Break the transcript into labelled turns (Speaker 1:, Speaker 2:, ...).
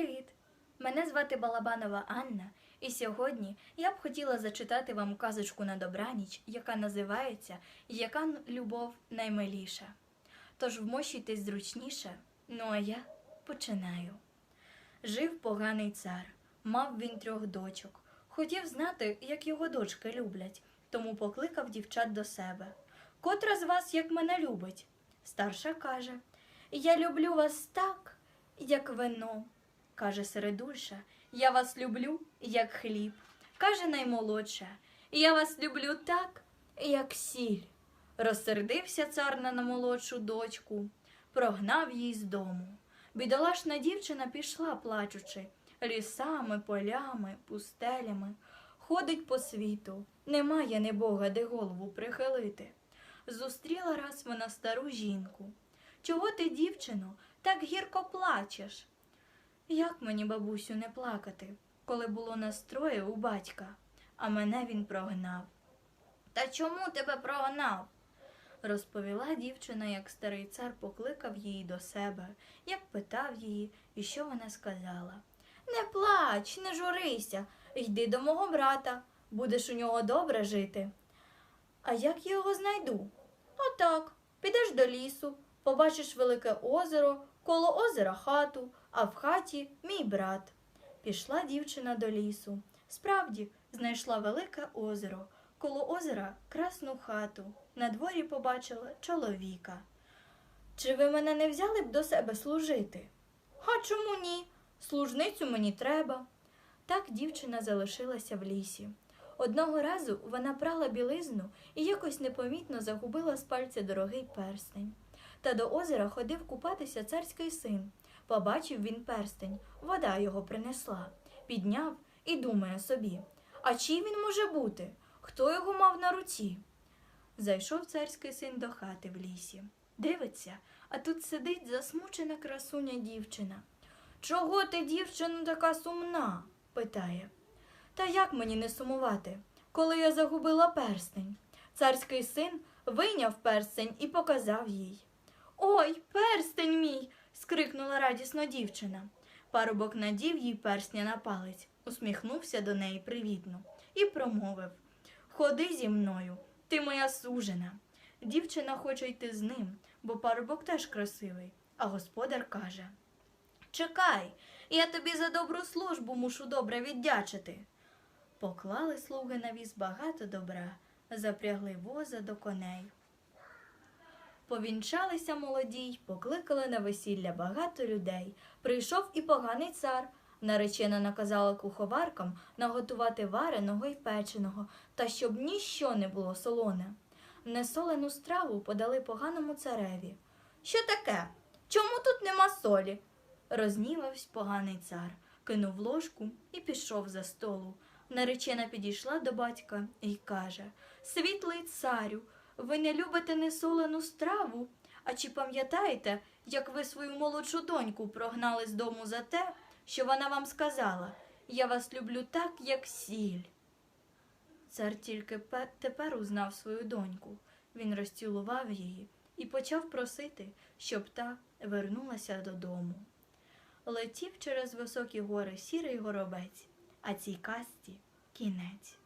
Speaker 1: Привіт! Мене звати Балабанова Анна, і сьогодні я б хотіла зачитати вам казочку на добраніч, яка називається Яка любов наймиліша. Тож вмощуйтесь зручніше, ну а я починаю. Жив поганий цар, мав він трьох дочок. Хотів знати, як його дочки люблять, тому покликав дівчат до себе. Котра з вас як мене любить? Старша каже: Я люблю вас так, як вино. Каже середульша, я вас люблю, як хліб. Каже наймолодша, я вас люблю так, як сіль. Розсердився цар на молодшу дочку, прогнав її з дому. Бідолашна дівчина пішла, плачучи, лісами, полями, пустелями. Ходить по світу, немає не Бога, де голову прихилити. Зустріла раз вона стару жінку. Чого ти, дівчино, так гірко плачеш? Як мені, бабусю, не плакати, коли було настроє у батька, а мене він прогнав. Та чому тебе прогнав? розповіла дівчина, як старий цар покликав її до себе, як питав її, і що вона сказала. Не плач, не журися, йди до мого брата, будеш у нього добре жити. А як я його знайду? Отак, підеш до лісу, побачиш велике озеро, коло озера хату, а в хаті мій брат. Пішла дівчина до лісу. Справді, знайшла велике озеро, коло озера красну хату. На дворі побачила чоловіка. Чи ви мене не взяли б до себе служити? А чому ні? Служницю мені треба. Так дівчина залишилася в лісі. Одного разу вона прала білизну і якось непомітно загубила з пальця дорогий перстень. Та до озера ходив купатися царський син. Побачив він перстень, вода його принесла, підняв і думає собі, а чий він може бути? Хто його мав на руці? Зайшов царський син до хати в лісі. Дивиться, а тут сидить засмучена красуня дівчина. Чого ти, дівчина, така сумна? питає. Та як мені не сумувати, коли я загубила перстень? Царський син вийняв перстень і показав їй. Ой, перстень мій. скрикнула радісно дівчина. Парубок надів їй персня на палець, усміхнувся до неї привітно і промовив Ходи зі мною, ти моя сужена. Дівчина хоче йти з ним, бо парубок теж красивий, а господар каже Чекай, я тобі за добру службу мушу добре віддячити. Поклали слуги на віз багато добра, запрягли воза до коней. Повінчалися молоді й покликали на весілля багато людей. Прийшов і поганий цар. Наречена наказала куховаркам наготувати вареного й печеного, та щоб ніщо не було солоне. Несолену страву подали поганому цареві. Що таке? Чому тут нема солі? Рознівався поганий цар, кинув ложку і пішов за столу. Наречена підійшла до батька і каже Світлий царю, ви не любите несолену страву? А чи пам'ятаєте, як ви свою молодшу доньку прогнали з дому за те, що вона вам сказала Я вас люблю так, як сіль? Цар тільки тепер узнав свою доньку. Він розцілував її і почав просити, щоб та вернулася додому. Летів через високі гори сірий горобець, а цій касті кінець.